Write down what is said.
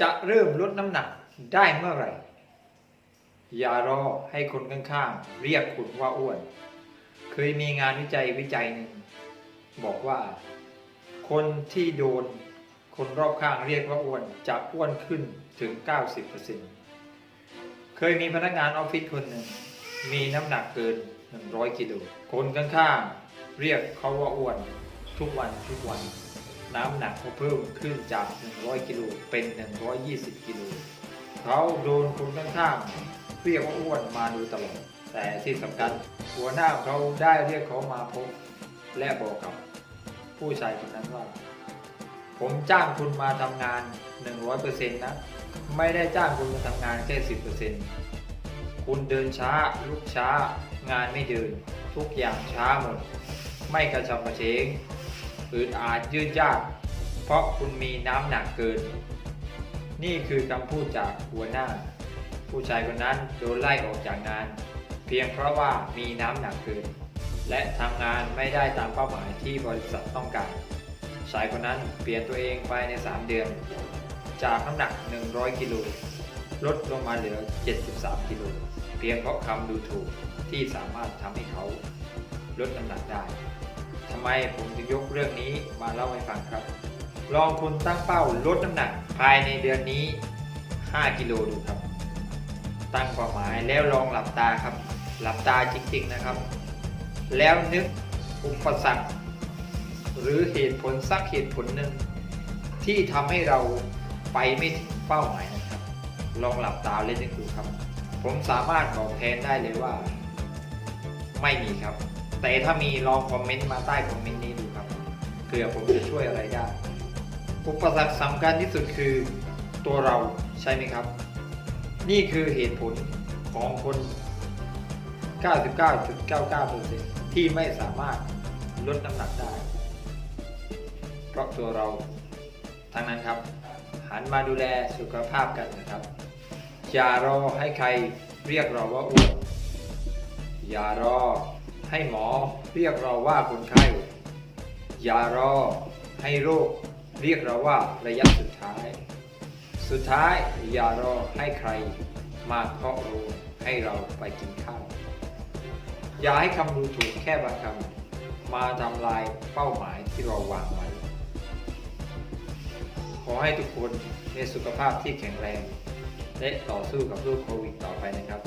จะเริ่มลดน้ำหนักได้เมื่อไหร่ อย่ารอให้คนข้างๆ เรียกคุณว่าอ้วน เคยมีงานวิจัยวิจัยหนึ่ง บอกว่า คนที่โดนคนรอบข้างเรียกว่าอ้วนจะอ้วนขึ้นถึง 90%เคยมีพนักงานออฟฟิศคนหนึ่ง มีน้ำหนักเกิน 100 กิโลคนข้างๆ เรียกเขาว่าอ้วน ทุกวันทุกวัน น้ำหนักเขาเพิ่มขึ้นจาก 100 กิโลเป็น 120 กิโลเขาโดนคนข้างๆเรียกว่าอ้วนมาโดยตลอด แต่ที่สำคัญหัวหน้าเขาได้เรียกเขามาพบ และบอกกับผู้ชายคนนั้นว่า ผมจ้างคุณมาทำงาน 100%นะ ไม่ได้จ้างคุณมาทำงานแค่ 10%คุณเดินช้าลุกช้า งานไม่เดิน ทุกอย่างช้าหมด ไม่กระชับกระเฉง อืดอาดยืดยาก เพราะคุณมีน้ำหนักเกิน นี่คือคำพูดจากหัวหน้า ผู้ชายคนนั้นโดนไล่ออกจากงาน เพียงเพราะว่ามีน้ำหนักเกิน และทำงานไม่ได้ตามเป้าหมายที่บริษัทต้องการ ชายคนนั้นเปลี่ยนตัวเองภายใน 3 เดือน จากน้ำหนัก 100 กิโลลดลงมาเหลือ 73 กิโล เพียงเพราะคำดูถูกที่สามารถทำให้เขาลดน้ำหนักได้ ทำไมผมถึงยกเรื่องนี้มาเล่าให้ฟังครับ ลองคุณตั้งเป้าลดน้ำหนักภายในเดือนนี้ 5 กิโลดูครับ ตั้งเป้าหมายแล้วลองหลับตาครับ หลับตาจริงๆนะครับ แล้วนึกอุปสรรคหรือเหตุผลสักเหตุผลหนึ่งที่ทำให้เราไปไม่ถึงเป้าหมายนะครับ ลองหลับตาเล่นดูครับ ผมสามารถบอกแทนได้เลยว่า ไม่มีครับ แต่ถ้ามีลองคอมเมนต์มาใต้คอมเมนต์นี้ดูครับเผื่อผมจะช่วยอะไรได้อุปสรรคสำคัญที่สุดคือตัวเราใช่ไหมครับ นี่คือเหตุผลของคน 99.99%ที่ไม่สามารถลดน้ำหนักได้ เพราะตัวเราทั้งนั้นครับ หันมาดูแลสุขภาพกันนะครับ อย่ารอให้ใครเรียกเราว่าอ้วนอย่ารอ ให้หมอเรียกเราว่าคนไข้ อย่ารอให้โรคเรียกเราว่าระยะสุดท้าย สุดท้ายอย่ารอให้ใครมาเคาะรงให้เราไปกินข้าว อย่าให้คำดูถูกแค่บางคำมาทำลายเป้าหมายที่เราวางไว้ ขอให้ทุกคนมีสุขภาพที่แข็งแรง และต่อสู้กับโรคโควิดต่อไปนะครับ